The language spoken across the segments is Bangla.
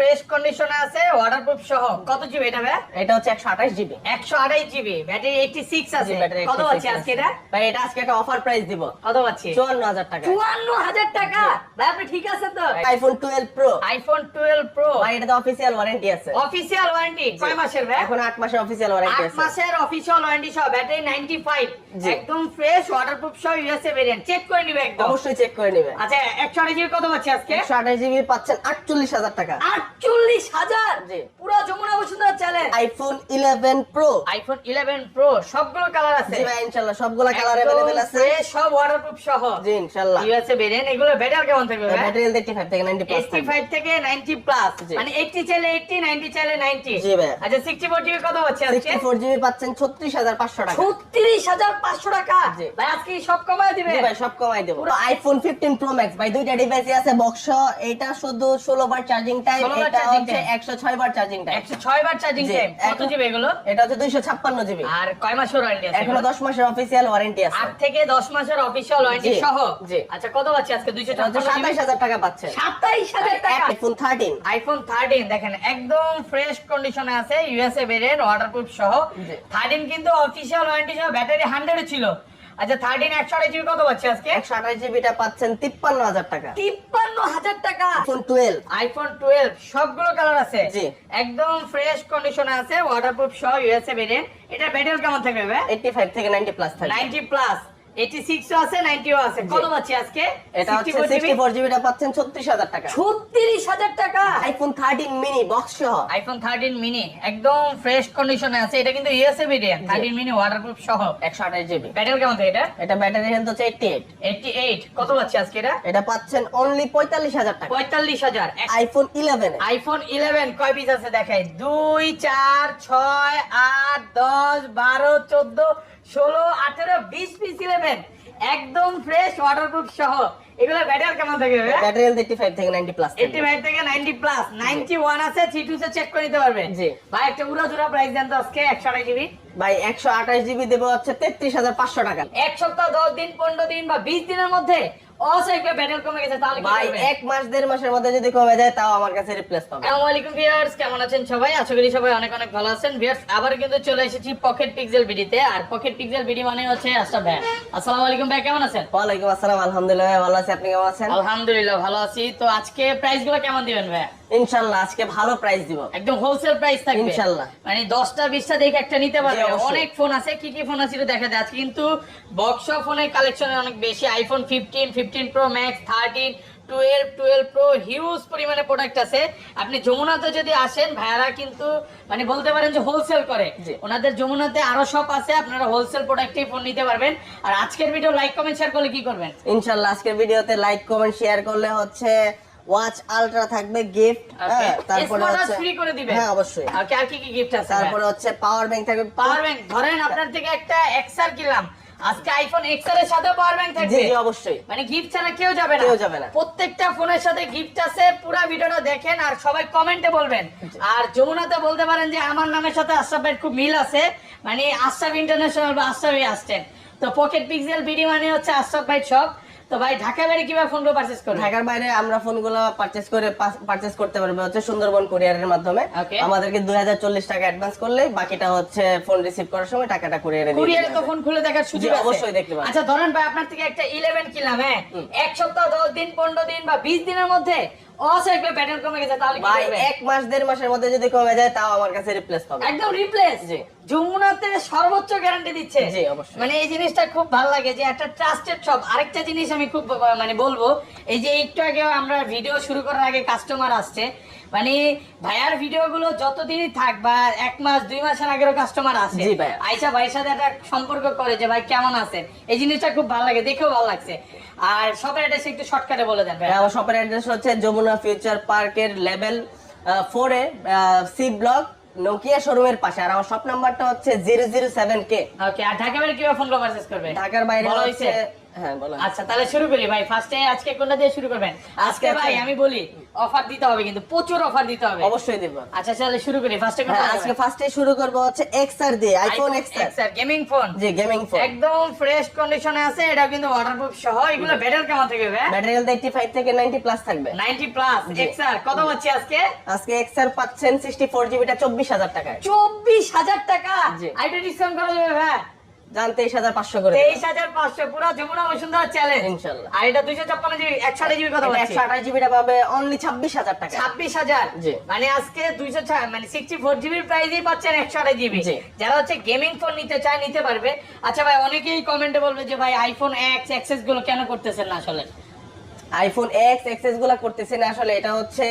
ফ্রেশ কন্ডিশনে আছে ওয়াটারপ্রুফ সহ। কত জিবি এটা ভাই? এটা হচ্ছে একশো আঠাশ জিবি একশো আড়াই জিবি ব্যাটারি এইটটি সিক্স আছে। কত পাচ্ছি আজকে এটা? ভাই এটা আজকে একটা অফার প্রাইস দিব। কত চুয়ান্ন হাজার টাকা। চুয়ান্ন হাজার টাকা? ভাই আপনি ঠিক আছে তো? IPhone twelve pro iPhone twelve pro ভাই এটাতে অফিসিয়াল ওয়ারেন্টি আছে। অফিসিয়াল ওয়ারেন্টি কয় মাসের ভাই? এখন আট মাসের অফিসিয়াল ওয়ারেন্টি আছে। মাসের অফিসিয়াল ওয়ারেন্টি সহ ব্যাটারি 95 জি। একদম ফ্রেশ ওয়াটারপ্রুফ সহ ইউএসএ ভেরিয়েন্ট চেক করে নিবে একদম। অবশ্যই চেক করে নিবে। আচ্ছা 128 জিবি কত পাচ্ছি আজকে? একশো আঠাশ জিবি পাচ্ছেন আটচল্লিশ হাজার টাকা। 48000 জি। পুরো Jamuna Bashundhara challenge iPhone eleven pro iPhone 11 pro সবগুলো কালার আছে। ভাই ইনশাল্লাহ সবগুলা কালার অ্যাভেলেবেল আছে। সব ওয়াটারপ্রুফ সহ। জি ইনশাল্লাহ। ইউএসএ ভেরিয়েন্ট এগুলো ব্যাটারি কেমন থাকবে ব্যাটারি থেকে নাইনটি প্লাস 85 থেকে 90 প্লাস মানে 80 চাইলে 80 90 চাইলে 90 জি ভাই। আচ্ছা 64 জিবি কত হচ্ছে আজকে? সিক্সটি ফোর জিবি পাচ্ছেন ছত্রিশ হাজার পাঁচশো টাকা। ছত্রিশ হাজার পাঁচশো টাকা? ভাই আজকে সব কমায় দিবে? জি ভাই সব কমাই দেবো। আইফোন ফিফটিন প্রো ম্যাক্স ভাই দুইটা ডিভাইসই আছে বক্স এটা শুধু ষোলো বার চার্জিং টাইম 16 বার এটা charging হচ্ছে time। একশো ছয় বার চার্জিং টাইম একশো ছয় বার চার্জিং টাইম কত জিবি এগুলো? এটা হচ্ছে দুইশো ছাপ্পান্ন জিবি আর কয় মাসের ওয়ারেন্টি আছে এখনও দশ মাসের অফিসিয়াল ওয়ারেন্টি আছে। আট থেকে দশ মাসের অফিসিয়াল ওয়ারেন্টি সহ? আচ্ছা কত পাচ্ছি আজকে? টাকা পাচ্ছে। টাকা? আইফোন আইফোন দেখেন একদম ফ্রেশ কন্ডিশনে আছে ইউএসএ ভেরিয়েন্ট ওয়াটারপ্রুফ সহ। জি। থার্টিন কিন্তু অফিসিয়াল ওয়ারেন্টি সহ ব্যাটারি হান্ড্রেড ছিল। আচ্ছা থার্টিন একশো আড়াই জিবি কত পাচ্ছি আজকে? একশো আঠাশ জিবিটা পাচ্ছেন তিপ্পান্ন হাজার টাকা। তিপ্পান্ন হাজার টাকা। আইফোন টুয়েলভ আইফোন টুয়েলভ সবগুলো কালার আছে। জি। একদম ফ্রেশ কন্ডিশনে আছে ওয়াটারপ্রুফ সহ ইউএসএ ভেরিয়েন্ট এটা ব্যাটারি কেমন থাকবে ভাই? এইটটি ফাইভ থেকে নাইনটি প্লাস থাকবে। 90 প্লাস 86 ও আছে 90 ও আছে কত পাচ্ছি আজকে? এটা হচ্ছে জিবিটা পাচ্ছেন ছত্রিশ হাজার টাকা। 36000 টাকা? আইফোন থার্টিন মিনি বক্স সহ। আইফোন 13 মিনি একদম ফ্রেশ কন্ডিশনে আছে। এটা কিন্তু ইউএসএ ভেরিয়েন্ট 13 মিনি ওয়াটারপ্রুফ সহ। একশো আঠাশ জিবি ব্যাটারি কেমন থাকে এটা? এটা ব্যাটারি হেলথ হচ্ছে এইটটি এইট 88 কত পাচ্ছি আজকে এটা? এটা পাচ্ছেন অনলি পঁয়তাল্লিশ হাজার টাকা। 45000 আইফোন ইলেভেন আইফোন 11 কয় পিস আছে দেখাই? 2 4 6 8 10 12 14 16 18 20 পিস 11 একদম ফ্রেশ ওয়াটারপ্রুফ সহ। এগুলো ব্যাটারি কেমন থাকে ব্যাটারি হেলথ এইটটি ফাইভ থেকে নাইনটি প্লাস 85 থেকে 90 প্লাস 91 আছে 32 তে চেক করে নিতে পারবে জি। ভাই একটা উড়া জোড়া প্রাইস দেন তো আজকে 128 জিবি ভাই একশো আঠাশ জিবি দেবো হচ্ছে তেত্রিশ হাজার পাঁচশো টাকা। এক সপ্তাহ 10 দিন 15 দিন বা 20 দিনের মধ্যে অসংখ্য ব্যাটারি কমে গেছে তাহলে ভাই এক মাস দেড় মাসের মধ্যে যদি কমে যায় তাও আমার কাছে রিপ্লেস পাবে। আসসালামু আলাইকুম ভিউয়ার্স কেমন আছেন সবাই? আশা করি সবাই অনেক অনেক ভালো আছেন। ভিউয়ার্স আবার কিন্তু চলে এসেছি পকেট পিক্সেল আর পকেট পিক্সেল মানে হচ্ছে ভাই আসসালামু আলাইকুম ভাই কেমন আছেন? ওয়ালাইকুম আসসালাম আলহামদুলিল্লাহ ভালো আছি। আপনি কেমন আছেন? আলহামদুলিল্লাহ ভালো আছি। তো আজকে প্রাইসগুলো কেমন দিবেন ভাই? আজকে ভালো প্রাইস দিব। একদম হোলসেল প্রাইস থাকবে। মানে দশটা বিশটা দেখে একটা নিতে পারবে। অনেক ফোন আছে কি কি ফোন আছে দেখা যায়। আজকে কিন্তু বক্স ফোনের কালেকশন অনেক বেশি। IPhone fifteen fifteen pro max thirteen twelve twelve pro huge পরিমাণে প্রোডাক্ট আছে। আপনি যমুনাতে যদি আসেন ভাইয়ারা কিন্তু মানে বলতে পারেন যে হোলসেল করে। ওনাদের যমুনাতে আরও শপ আছে আপনারা হোলসেল প্রোডাক্টে ফোন নিতে পারবেন। আর আজকের ভিডিও লাইক কমেন্ট শেয়ার করলে কি করবেন? ইনশাল্লাহ আজকের ভিডিওতে লাইক কমেন্ট শেয়ার করলে হচ্ছে ওয়াচ আলট্রা থাকবে গিফট তারপরে হচ্ছে free করে দিবে? হ্যাঁ অবশ্যই। ওকে আর কি কি গিফট আছে? তারপরে হচ্ছে পাওয়ার ব্যাংক থাকবে। পাওয়ার ব্যাংক ধরেন আপনার থেকে একটা এক্সআর কিনলাম। আজকে আইফোন এক্সআর এর সাথে পাওয়ার ব্যাংক থাকবে। জি অবশ্যই। মানে গিফট ছাড়া কেউ যাবে না। কেউ যাবে না। প্রত্যেকটা ফোনের সাথে গিফট আছে পুরো ভিডিওটা দেখেন আর সবাই কমেন্টে বলবেন। আর যমুনাতে বলতে পারেন যে আমার নামের সাথে আশরাফ ভাইয়ের খুব মিল আছে। মানে আশরাফ ইন্টারন্যাশনাল বা আশরাফই আসছেন। তো পকেট পিক্সেল বিডি মানে হচ্ছে আশরাফ ভাই শপ তো ভাই ঢাকা বাইরে কীভাবে ফোনগুলো পারচেজ করে ঢাকার বাইরে আমরা ফোনগুলো পারচেজ করে পারচেজ করতে পারব হচ্ছে সুন্দরবন কুরিয়ারের মাধ্যমে। আমাদেরকে দুই হাজার চল্লিশ টাকা অ্যাডভান্স করলে বাকিটা হচ্ছে ফোন রিসিভ করার সময় টাকাটা কুরিয়ারে দিয়ে কুরিয়ারে তো ফোন খুলে দেখার সুযোগ আছে। অবশ্যই দেখতে পাবেন। আচ্ছা ধরেন ভাই আপনার থেকে একটা 11 কিনলাম হ্যাঁ? এক সপ্তাহ 10 দিন 15 দিন বা 20 দিনের মধ্যে অসংখ্য ব্যাটারি কমে গেছে তাহলে ভাই এক মাস দেড় মাসের মধ্যে যদি কমে যায় তাও আমার কাছে রিপ্লেস পাবে একদম রিপ্লেস জি। যমুনাতে সর্বোচ্চ গ্যারান্টি দিচ্ছে। জি, অবশ্যই। মানে এই জিনিসটা খুব ভালো লাগে যে একটা ট্রাস্টেড শপ আরেকটা জিনিস আমি খুব মানে বলব এই যে একটু আগে আমরা ভিডিও শুরু করার আগে কাস্টমার আসছে। মানে ভাইয়ার ভিডিও গুলো যতদিনই থাক বা এক মাস দুই মাসের আগেরও কাস্টমার আসে। আইসা ভাইয়ের সাথে একটা সম্পর্ক করে যে ভাই কেমন আছেন? এই জিনিসটা খুব ভালো লাগে দেখেও ভালো লাগছে। আর শপের অ্যাড্রেস একটু শর্টকাটে বলে দেন ভাই। হ্যাঁ, আমার শপের অ্যাড্রেস হচ্ছে যমুনা ফিউচার পার্কের লেভেল ফোরে সি ব্লক নোকিয়া শোরুমের পাশে। আর আমার শপ নাম্বারটা হচ্ছে জিরো জিরো সেভেন কে ওকে আর ঢাকা বাইরে কীভাবে ফোন পারচেজ করবে? ঢাকার বাইরে হচ্ছে আচ্ছা তাহলে শুরু করি ভাই। ফার্স্টে আজকে কোনটা দিয়ে শুরু করবেন? আজকে আজকে ভাই আমি বলি অফার দিতে হবে কিন্তু প্রচুর অফার দিতে হবে। অবশ্যই দেব। আচ্ছা তাহলে শুরু করি। ফার্স্টে হ্যাঁ আজকে ফার্স্টে শুরু করব হচ্ছে এক্সআর দিয়ে আইফোন এক্সআর গেমিং ফোন জি গেমিং ফোন একদম ফ্রেশ কন্ডিশনে আছে এটা কিন্তু ওয়াটারপ্রুফ সহ এগুলো ব্যাটারি কেমন থেকে ভাই? 85 থেকে 90 প্লাস থাকবে। 90 প্লাস। এক্সআর কত পাচ্ছি আজকে? আজকে এক্সআর পাচ্ছেন 64 জিবিটা 24000 টাকায়। চব্বিশ হাজার টাকা? জি। আইটা ডিসকাউন্ট করা যাবে ভাই? জান 23500 করে তেইশ হাজার পাঁচশো পুরো যমুনা বসুন্ধরা চ্যালেঞ্জ। আর এটা দুইশো ছাপ্পান্ন জিবি একশো আঠাশ জিবি কত পাচ্ছি 128 জিবিটা পাবে অনলি 26000 টাকা। ছাব্বিশ হাজার? মানে আজকে দুইশো মানে সিক্সটি ফোর জিবির পাচ্ছেন একশো আঠাশ জিবি। যারা হচ্ছে গেমিং ফোন নিতে চায় নিতে পারবে। আচ্ছা ভাই অনেকেই কমেন্টে বলবে যে ভাই আইফোন এক্স এক্সেসগুলো কেন করতেছেন না আসলে? আইফোন এক্স এক্সেসগুলা করতেছে না আসলে। এটা হচ্ছে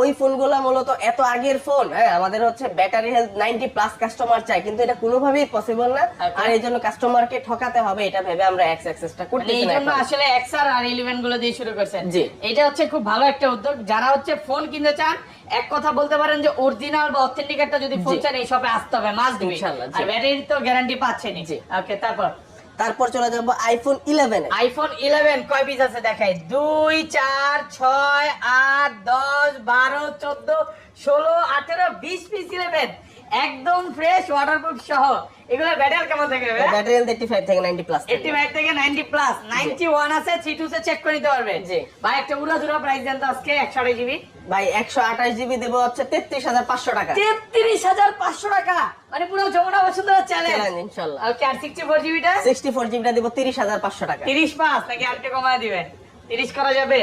ওই ফোনগুলো মূলত এত আগের ফোন হ্যাঁ আমাদের হচ্ছে ব্যাটারি হেলথ 90 প্লাস কাস্টমার চাই কিন্তু এটা কোনোভাবেই পসিবল না। আর এই জন্য কাস্টমারকে ঠকাতে হবে এটা ভেবে আমরা এক্স এক্সেসটা করতেছি এই জন্য আসলে এক্সআর আর ইলেভেনগুলো দিয়ে শুরু করছেন। জি। এটা হচ্ছে খুব ভালো একটা উদ্যোগ। যারা হচ্ছে ফোন কিনতে চান এক কথা বলতে পারেন যে অরিজিনাল বা অথেন্টিক একটা যদি ফোন চান এই শপে আসতে হবে মাস্ট বি ইনশাআল্লাহ, আর ব্যাটারি তো গ্যারান্টি পাচ্ছেনই। জি। ওকে তারপর? তারপর চলে যাব আইফোন ইলেভেন আইফোন ইলেভেন কয় পিস আছে দেখাই? দুই, চার, ছয়, আট, দশ, বারো, চোদ্দ, ষোলো, আঠেরো, বিশ পিস ইলেভেন একদম ফ্রেশ ওয়াটারপ্রুফ সহ। এগুলো ব্যাটারি কেমন থাকবে ব্যাটারি হেলথ 85 থেকে 90 প্লাস এইটটি ফাইভ থেকে নাইনটি প্লাস নাইনটি ওয়ান আছে থ্রি টু সে চেক করে নিতে পারবে। জি। ভাই একটা উড়া দুরা প্রাইস দেন তো আজকে একশো আড়াই জিবি ভাই 128 জিবি দেবো হচ্ছে 33500 টাকা। তেত্রিশ হাজার পাঁচশো টাকা। মানে পুরো যমুনা বসুন্ধরা চ্যালেঞ্জ চ্যালেঞ্জ ইনশাআল্লাহ ওকে আর সিক্সটি ফোর জিবিটা 64 জিবিটা দেবো 30500 টাকা। তিরিশ পাঁচ নাকি আরেকটু কমায় দিবেন? তিরিশ করা যাবে?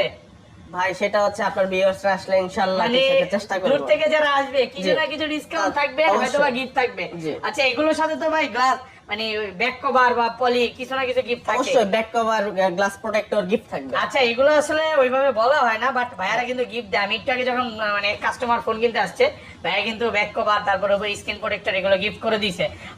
ভাই সেটা হচ্ছে আপনার ভিউয়ার্সরা আসলে ইনশাআল্লাহ কিছু কিছুটা চেষ্টা করব। দূর থেকে যারা আসবে কিছু না কিছু ডিসকাউন্ট থাকবে হয়তো বা গিফট থাকবে। আচ্ছা এগুলোর সাথে তো ভাই গ্লাস মানে ব্যাক কভার বা পলি কিছু না কিছু গিফট থাকে। অবশ্যই back cover glass protector gift থাকবে। আচ্ছা এগুলো আসলে ওইভাবে বলা হয় না বাট ভাইয়ারা কিন্তু গিফট দেয়। আমি একটু আগে যখন মানে কাস্টমার ফোন কিনতে আসছে ভাইয়া কিন্তু ব্যাক কভার তারপরে স্ক্রিন প্রোটেক্টর এগুলো গিফট করে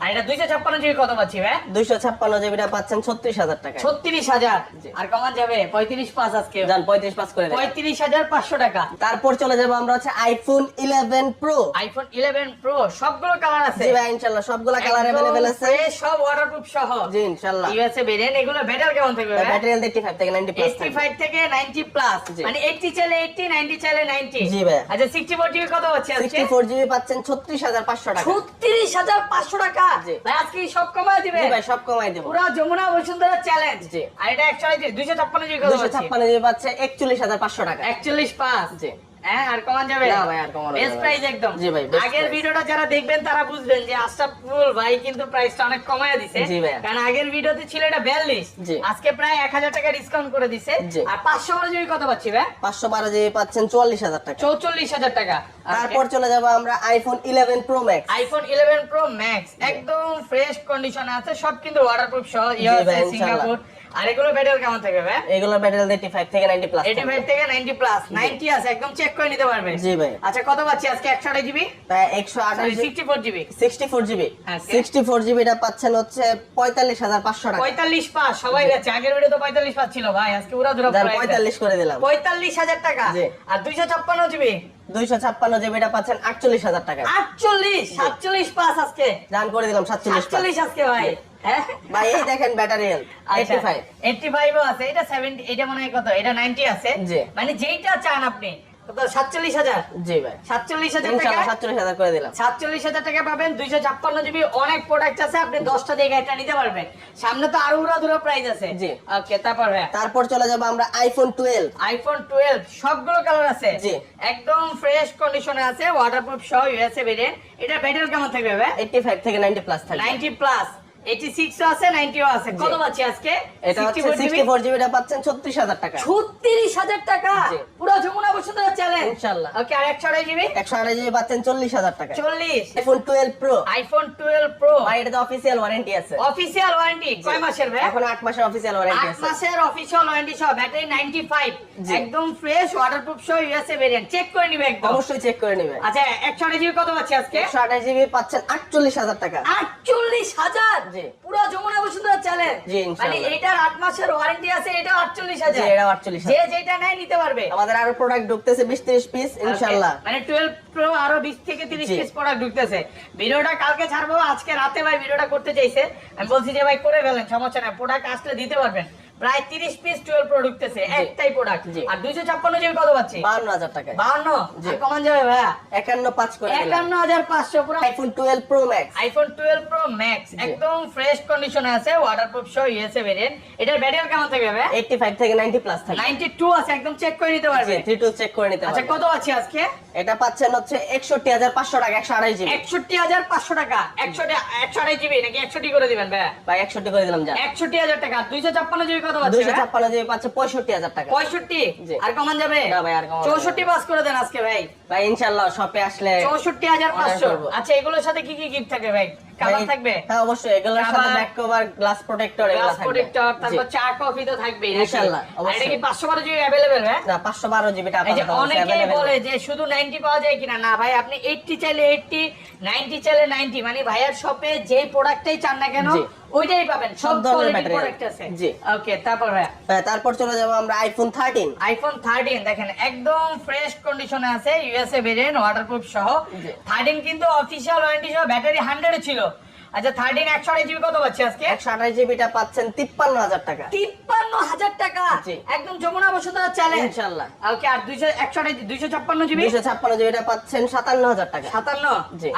আর এটা দুইশো ছাপ্পান্ন জিবি কত পাচ্ছি ভাই দুইশো ছাপ্পান্ন জিবিটা পাচ্ছেন ছত্রিশ হাজার টাকা ছত্রিশ হাজার? আর কমান যাবে? পঁয়ত্রিশ পাঁচ আজকে। যান পঁয়ত্রিশ পাস করে পঁয়ত্রিশ হাজার পাঁচশো টাকা। তারপর চলে যাব আমরা হচ্ছে iPhone eleven pro iPhone eleven pro সবগুলো কালার আছে। ভাই ইনশাল্লাহ সবগুলা কালার অ্যাভেলেবেল আছে। সব ওয়াটারপ্রুফ সহ। জি ইনশাল্লাহ। ইউএসএ ভেরিয়েন্ট এগুলো ব্যাটারি কেমন থাকবে ব্যাটারি হেলথ এইটটি ফাইভ থেকে নাইনটি প্লাস 85 থেকে 90 প্লাস মানে 80 চাইলে 80 90 চাইলে 90 জি ভাই। আচ্ছা 64 জিবি কত হচ্ছে আজকে? সিক্সটি ফোর জিবি পাচ্ছেন ছত্রিশ হাজার পাঁচশো টাকা। 36500 টাকা। ভাই আজকে সব কমায় দিবে? জি ভাই সব কমাই দেবো। পুরো যমুনা বসুন্ধরা চ্যালেঞ্জ জি। আর এটা অ্যাকচুয়ালি 256 জিবি কত দুইশো হচ্ছে ছাপ্পান্ন জিবি পাচ্ছে একচল্লিশ হাজার পাঁচশো টাকা। 41 পাস জি। হ্যাঁ আর কমান যাবে? না ভাই, আর কমানো বেস্ট প্রাইস একদম। জি ভাই, আগের ভিডিওটা যারা দেখবেন তারা বুঝবেন যে আশরাফুল ভাই কিন্তু প্রাইসটা অনেক কমায় দিছে। জি ভাইয়া। কারণ আগের ভিডিওতে ছিল এটা 42 আজকে প্রায় 1000 টাকা ডিসকাউন্ট করে দিছে। আর 500 বারো জিবি কত পাচ্ছি ভাই? পাঁচশো বারো জিবি পাচ্ছেন চুয়াল্লিশ হাজার টাকা। চৌচল্লিশ হাজার টাকা। তারপর চলে যাব আমরা iPhone eleven pro max iPhone eleven pro max একদম ফ্রেশ কন্ডিশনে আছে। সব কিন্তু ওয়াটারপ্রুফ সহ সিঙ্গাপুর আর এগুলো ব্যাটারি কেমন থাকবে ভাই? এগুলোর ব্যাটারি হেলথ এইটটি ফাইভ থেকে নাইনটি প্লাস 85 থেকে 90 প্লাস 90 আছে একদম চেক করে নিতে পারবে। জি ভাই। আচ্ছা কত পাচ্ছি আজকে? 128 জিবি একশো আঠাশ 64 জিবি সিক্সটি ফোর জিবি আজকে? সিক্সটি ফোর জিবিটা পাচ্ছেন হচ্ছে পঁয়তাল্লিশ হাজার পাঁচশো টাকা। 45 পাস সবাই যাচ্ছে। আগের ভিডিও তো 45 পাস ছিল ভাই আজকে যার প্রাইস পঁয়তাল্লিশ করে দিলাম। 45000 টাকা। আর 256 জিবি দুইশো ছাপ্পান্ন জিবিটা পাচ্ছেন আটচল্লিশ হাজার টাকা। 48 47 পাস আজকে। দান করে দিলাম সাতচল্লিশ 47 আজকে ভাই। ভাই এই দেখেন ব্যাটারি হেলথ এইটটি ফাইভ 85 ও আছে এটা 70 এটা মনে হয় কত? এটা 90 আছে? মানে যেইটা চান আপনি কত? 47000 জি ভাই। 47000 টাকা ইনশাআল্লাহ সাতচল্লিশ হাজার করে দিলাম। সাতচল্লিশ হাজার টাকা পাবেন দুইশো ছাপ্পান্ন জিবি অনেক প্রোডাক্ট আছে আপনি দশটা দিয়ে গাড়িটা নিতে পারবেন। সামনে তো আরও উড়া দুরা প্রাইস আছে। জি। ওকে তারপর চলে যাব আমরা আইফোন টুয়েলভ আইফোন টুয়েলভ সবগুলো কালার আছে? জি। একদম ফ্রেশ কন্ডিশনে আছে ওয়াটারপ্রুফ সহ ইউএসএ ভেরিয়েন্ট এটা ব্যাটারি কেমন থাকবে ভাই এইটটি ফাইভ থেকে নাইনটি প্লাস থাকবে। নাইনটি প্লাস এইটি সিক্স আছে নাইনটি আছে। কত পাচ্ছি আজকে? এটা হচ্ছে সিক্সটি ফোর জিবিটা পাচ্ছেন ছত্রিশ হাজার টাকা। ছত্রিশ হাজার টাকা? পুরো যমুনা বসুন্ধরা চ্যালেঞ্জ ইনশাআল্লাহ। ওকে আর একশো আড়াই জিবি একশো আঠাশ জিবি পাচ্ছেন চল্লিশ হাজার টাকা। চল্লিশ। IPhone twelve pro iPhone twelve pro ভাই এটা তো অফিসিয়াল ওয়ারেন্টি আছে অফিসিয়াল ওয়ারেন্টি কয় মাসের ভাই? এখন আট মাসের অফিসিয়াল ওয়ারেন্টি আট আছে। মাসের অফিসিয়াল ওয়ারেন্টি সহ ব্যাটারি 95 জি। একদম ফ্রেশ ওয়াটারপ্রুফ সহ ইউএসএ ভেরিয়েন্ট চেক করে নিবে একদম। অবশ্যই চেক করে নেবেন আচ্ছা 128 জিবি কত পাচ্ছি আজকে? একশো আঠাশ জিবি পাচ্ছেন আটচল্লিশ হাজার টাকা। 48000 জি। পুরো যমুনা বসুন্ধরা মানে এটার 8 মাসের ওয়ারেন্টি আছে এটা 48000 জি, এটাও 48,000 যে যেটা নিতে পারবে। আমাদের আরও প্রোডাক্ট ঢুকতেছে বিশ ত্রিশ পিস ইনশাল্লাহ মানে 12 প্রো আরও 20 থেকে 30 পিস প্রোডাক্ট ঢুকতেছে। ভিডিওটা কালকে ছাড়বো আজকে রাতে ভাই ভিডিওটা করতে চাইছে। আমি বলছি যে ভাই করে ফেলেন সমস্যা নাই। প্রোডাক্ট আসলে দিতে পারবেন। প্রায় তিরিশ পিস টুয়েলভ প্রো ঢুকতেছে একটাই প্রোডাক্ট আর দুইশো ছাপ্পান্ন জিবি কত পাচ্ছি? টাকায়। জি। কমান যাবে ভাইয়া? একান্ন পাঁচ করে পুরো। IPhone twelve pro max iPhone twelve pro max একদম ফ্রেশ কন্ডিশনে আছে ওয়াটারপ্রুফ সহ ইউএসএ ভেরিয়েন্ট এটার ব্যাটারি কেমন থাকবে ভাই এইটটি ফাইভ থেকে নাইনটি প্লাস আছে একদম চেক করে নিতে পারবে। থ্রি টু চেক করে নিতে আচ্ছা কত আছে আজকে? এটা পাচ্ছেন হচ্ছে একষট্টি হাজার পাঁচশো টাকা একশো আড়াই জিবি একষট্টি হাজার পাঁচশো টাকা। একশো একশো আড়াই জিবি নাকি একষট্টি করে দিবেন ভাই বা একষট্টি করে দিলাম যা। একষট্টি হাজার টাকা দুইশো ছাপ্পান্ন জিবি কত পাচ্ছে? পাচ্ছে হাজার টাকা। পঁয়ষট্টি? জি। আর কমান যাবে? না ভাই, আর কমানো পাস করে দেন আজকে ভাই। ভাই ইনশাল্লাহ শপে আসলে চৌষট্টি হাজার Order পাঁচশো। করব। আচ্ছা এগুলোর সাথে কি কি গিফট থাকে ভাই? কালার থাকবে? হ্যাঁ অবশ্যই এগুলোর সাথে ব্যাক কভার গ্লাস প্রোটেক্টর এগুলো থাকবে। প্রোটেক্টর তারপর চা কফি তো থাকবেই ইনশাআল্লাহ, আর এটা কি অবশ্যই। পাঁচশো বারো জিবি অ্যাভেলেবেল ভাই না পাঁচশো বারো জিবিটা এই অনেকেই বলে যে শুধু 90 পাওয়া যায় কিনা? না ভাই আপনি 80 চাইলে 80 90 চাইলে 90 মানে ভাইয়ার শপে যে প্রোডাক্টটাই চান না কেন ওইটাই পাবেন। সব সব ধরনের প্রোডাক্ট আছে। জি। ওকে তারপর ভাই তারপর চলে যাব আমরা আইফোন থার্টিন আইফোন 13 দেখেন একদম ফ্রেশ কন্ডিশনে আছে ইউএসএ ভেরিয়েন্ট ওয়াটারপ্রুফ সহ। জি। 13 কিন্তু অফিশিয়াল ওয়ারেন্টি সহ ব্যাটারি 100 ছিল। আচ্ছা 13 128 জিবি কত পাচ্ছি আজকে? একশো আঠাশ জিবিটা পাচ্ছেন তিপ্পান্ন হাজার টাকা। তিপ্পান্ন হাজার টাকা? একদম যমুনা বসুন্ধরা চ্যালেঞ্জ ইনশাল্লাহ। ওকে আর দুইশো একশো দুইশো ছাপ্পান্ন জিবি দুইশো ছাপ্পান্ন জিবিটা পাচ্ছেন সাতান্ন হাজার টাকা। সাতান্ন?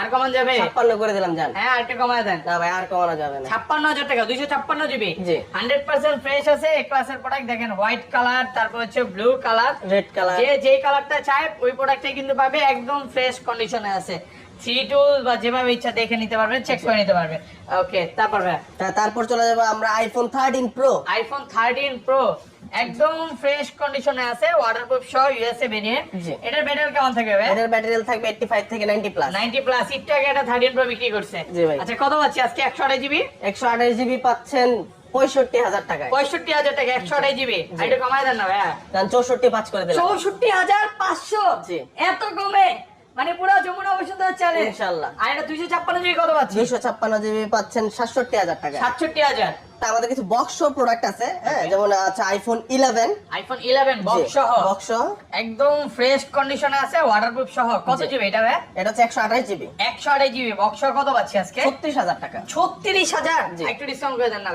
আর কমান যাবে? ছাপ্পান্ন করে দিলাম জান। হ্যাঁ আর একটু কমায় দেন। না ভাই আর কমানো যাবে না। ছাপ্পান্ন হাজার টাকা দুইশো ছাপ্পান্ন জিবি হান্ড্রেড পার্সেন্ট ফ্রেশ আছে এক ক্লাসের প্রোডাক্ট দেখেন হোয়াইট কালার তারপর হচ্ছে ব্লু কালার রেড কালার যে যে কালারটা চায় ওই প্রোডাক্টটাই কিন্তু পাবে একদম ফ্রেশ কন্ডিশনে আছে। থ্রি টুল বা যেভাবে ইচ্ছা দেখে নিতে পারবে চেক করে নিতে পারবে। ওকে তারপর তারপর চলে যাব আমরা iPhone thirteen pro iPhone thirteen pro একদম ফ্রেশ কন্ডিশনে আছে ওয়াটারপ্রুফ সহ ইউএসএ ভেরিয়েন্ট এটার ব্যাটারি কেমন থাকবে ভাই এটার ব্যাটারি থাকবে এইটটি ফাইভ থেকে নাইনটি প্লাস 90 প্লাস একটু এটা 13 প্রো বিক্রি করছে? জি ভাই। আচ্ছা কত পাচ্ছি আজকে? 128 জিবি একশো জিবি পাচ্ছেন পঁয়ষট্টি হাজার টাকায়। 65000 টাকা 128 জিবি একটু কমায় দেন না ভাইয়া। চৌষট্টি পাঁচ করে দিলাম। 64500 জি। এত কমে? মানে পুরো যমুনা বসুন্ধরা চ্যালেঞ্জ ইনশাল্লাহ। আর এটা 256 জিবি কত পাচ্ছি দুইশো ছাপ্পান্ন জিবি পাচ্ছেন সাতষট্টি হাজার টাকা। 67000 তা আমাদের কিছু বক্স প্রোডাক্ট আছে হ্যাঁ? যেমন আছে আইফোন ইলেভেন আইফোন 11 বক্স সহ। বক্স একদম ফ্রেশ কন্ডিশনে আছে ওয়াটারপ্রুফ সহ। কত জিবি এটা ভাই? এটা হচ্ছে একশো আঠাশ জিবি 128 জিবি বক্স সহ কত পাচ্ছি আজকে? ছত্রিশ হাজার টাকা। 36000 জি। একটু ডিসকাউন্ট করে দেন না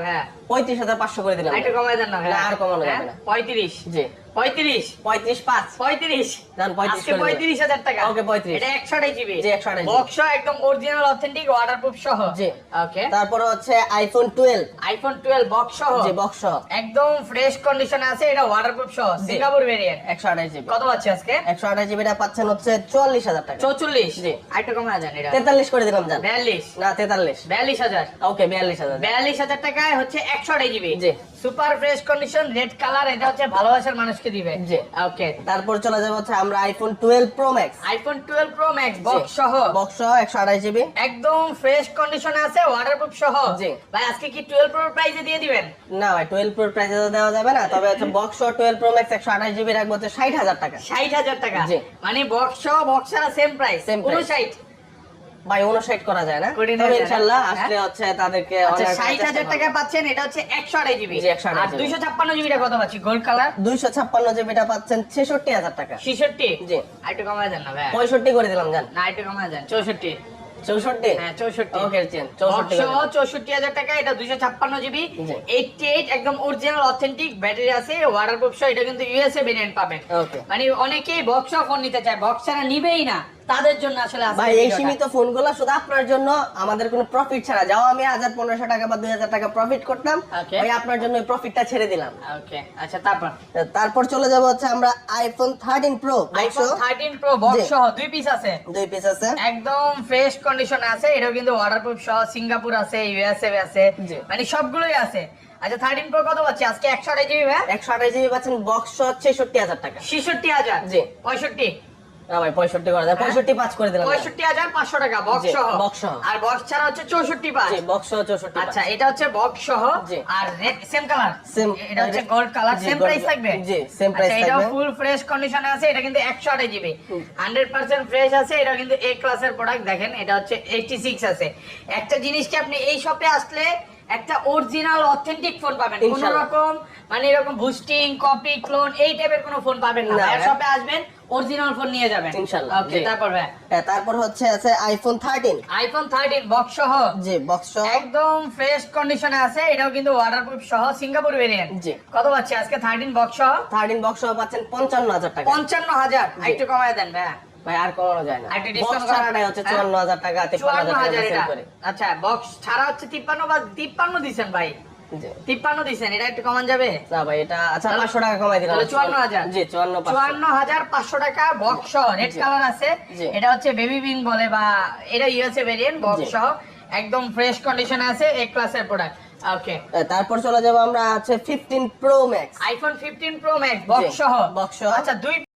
পঁয়ত্রিশ হাজার পাঁচশো করে দিলাম। একটু কমায় দেন না ভাইয়া না, আর কমানো যাবে হ্যাঁ? না। 35 জি। পঁয়ত্রিশ। পঁয়ত্রিশ পাঁচ। পঁয়ত্রিশ। যান, 35 আজকে করে দেবেন। পঁয়ত্রিশ হাজার টাকা। ওকে, 35 এটা একশো আঠাশ জিবি জি, 128 বক্স একদম অরিজিনাল অথেন্টিক ওয়াটারপ্রুফ সহ। জি। ওকে তারপরে হচ্ছে iPhone twelve iPhone twelve box সহ। যে বক্স একদম ফ্রেশ কন্ডিশনে আছে এটা ওয়াটারপ্রুফ সহ সিঙ্গাপুর ভেরিয়েন্ট একশো আঠাশ জিবি কত আছে আজকে? একশো জিবি জিবিটা পাচ্ছেন হচ্ছে চুয়াল্লিশ হাজার টাকা। চৌচল্লিশ? জি। আরেকটু কমে যান এটা। তেতাল্লিশ করে দিলাম জান। বিয়াল্লিশ। না তেতাল্লিশ। বিয়াল্লিশ হাজার। ওকে বিয়াল্লিশ হাজার। বিয়াল্লিশ হাজার টাকায় হচ্ছে একশো আড়াই জিবি জি। Super fresh condition red colour এটা হচ্ছে ভালোবাসার মানুষকে দিবে। জি। ওকে। তারপর চলে যাব হচ্ছে আমরা iPhone twelve pro max iPhone twelve pro max box সহ। বক্স একশো আঠাশ জিবি একদম ফ্রেশ কন্ডিশনে আছে ওয়াটারপ্রুফ সহ। জি। ভাই আজকে কি 12 প্রো প্রাইসে দিয়ে দিবেন? না ভাই টুয়েলভ প্রো প্রাইসে তো দেওয়া যাবে না তবে হচ্ছে বক্স টুয়েলভ প্রো ম্যাক্স একশো আঠাশ জিবি রাখব হচ্ছে ষাট হাজার টাকা। 60000 টাকা। জি। মানে বক্স সহ বক্স ছাড়া সেম প্রাইস Same price। 59 ভাই করা যায় না। তবে? ইনশাল্লাহ হ্যাঁ? আসলে হচ্ছে তাদেরকে আচ্ছা 60000 টাকা পাচ্ছেন এটা হচ্ছে 128 জিবি। জি, 128 আর 256 জিবিটা কত পাচ্ছি? গোল্ড কালার দুইশো ছাপ্পান্ন জিবিটা পাচ্ছেন ছেষট্টি হাজার টাকা। 66 জি। আর একটু কমায় দেন না ভাই। পঁয়ষট্টি করে দিলাম জান। না একটু কমায় দেন। 64 চৌষট্টি? হ্যাঁ 64 ওকে চৌষট্টি হাজার টাকা এটা দুইশো ছাপ্পান্ন জিবি। এইটটি এইট একদম অরিজিনাল অথেন্টিক ব্যাটারি আছে সহ এটা কিন্তু ইউএসএ ভেরিয়েন্ট পাবেন। মানে অনেকেই বক্স ফোন নিতে চায় বক্স ছাড়া নিবেই না। তাদের জন্য আসলে ভাই এই সীমিত ফোনগুলো শুধু আপনার জন্য আমাদের কোনো প্রফিট ছাড়া। যাও আমি হাজার পনেরোশো টাকা বা দুই হাজার টাকা প্রফিট করতাম. ভাই আপনার জন্য ওই প্রফিটটা ছেড়ে দিলাম। ওকে আচ্ছা তারপর? তারপর চলে যাব হচ্ছে আমরা iPhone thirteen pro iPhone thirteen pro box সহ দুই পিস আছে। দুই পিস আছে। একদম ফ্রেশ কন্ডিশনে আছে এটাও কিন্তু ওয়াটারপ্রুফ সহ সিঙ্গাপুর আছে ইউএসএ আছে। মানে সবগুলোই আছে। আচ্ছা থার্টিন প্রো কত পাচ্ছি? আজকে একশো আঠাশ জিবি ভাই? একশো আঠাশ জিবি পাচ্ছেন বক্স ছেষট্টি হাজার টাকা। ছেষট্টি হাজার? জি। পঁয়ষট্টি? ভাই পঁয়ষট্টি করে দেয় পঁয়ষট্টি পাঁচ করে দিলাম। পঁয়ষট্টি হাজার পাঁচশো টাকা বক্স সহ। box আর বক্স ছাড়া হচ্ছে চৌষট্টি পাঁচ। জি বক্স চৌষট্টি আচ্ছা এটা হচ্ছে বক্স সহ। জি। আর সেম কালার Same, এটা হচ্ছে গোল্ড কালার সেম প্রাইস থাকবে? জি, same price এটাও ফুল ফ্রেশ কন্ডিশনে আছে এটা কিন্তু একশো আঠাশ জিবি হান্ড্রেড পার্সেন্ট ফ্রেশ আছে এটা কিন্তু এ ক্লাসের প্রোডাক্ট দেখেন এটা হচ্ছে এইটটি সিক্স আছে। একটা জিনিস কি আপনি এই শপে আসলে একটা অরিজিনাল অথেন্টিক ফোন পাবেন। কোন রকম মানে এরকম বুস্টিং কপি ক্লোন এই টাইপের কোনো ফোন পাবেন না। শপে আসবেন অরিজিনাল ফোন নিয়ে যাবেন। ইনশাআল্লাহ, ওকে তারপর ভাই হ্যাঁ, তারপর হচ্ছে আছে iPhone thirteen iPhone thirteen box সহ। জি বক্স একদম ফ্রেশ কন্ডিশনে আছে এটাও কিন্তু ওয়াটারপ্রুফ সহ সিঙ্গাপুর ভেরিয়েন্ট জি। কত পাচ্ছি আজকে থার্টিন বক্স সহ? থার্টিন বক্স পাচ্ছেন পঞ্চান্ন হাজার টাকা। পঞ্চান্ন হাজার। একটু কমায় দেন ভাই ভাই আর কমানো যায় না। বক্স ছাড়াটাই হচ্ছে চুয়ান্ন হাজার টাকা তিপ্পান্ন হাজার হাজার টাকা এটা। sell করে। আচ্ছা বক্স ছাড়া হচ্ছে তিপ্পান্ন বা তিপ্পান্ন দিছেন ভাই। তিপ্পান্ন দিছেন এটা একটু কমান যাবে? না ভাই এটা আচ্ছা পাঁচশো টাকা কমাই দিলাম। চুয়ান্ন হাজার। জি চুয়ান্ন চুয়ান্ন হাজার পাঁচশো টাকা বক্স রেড কালার আছে। এটা হচ্ছে বেবি বিং বলে বা এটা ইউএসএ ভেরিয়েন্ট বক্স একদম ফ্রেশ কন্ডিশনে আছে এ ক্লাসের প্রোডাক্ট ওকে তারপর চলে যাব আমরা আছে fifteen pro max iPhone fifteen pro max box সহ। সহ। আচ্ছা দুই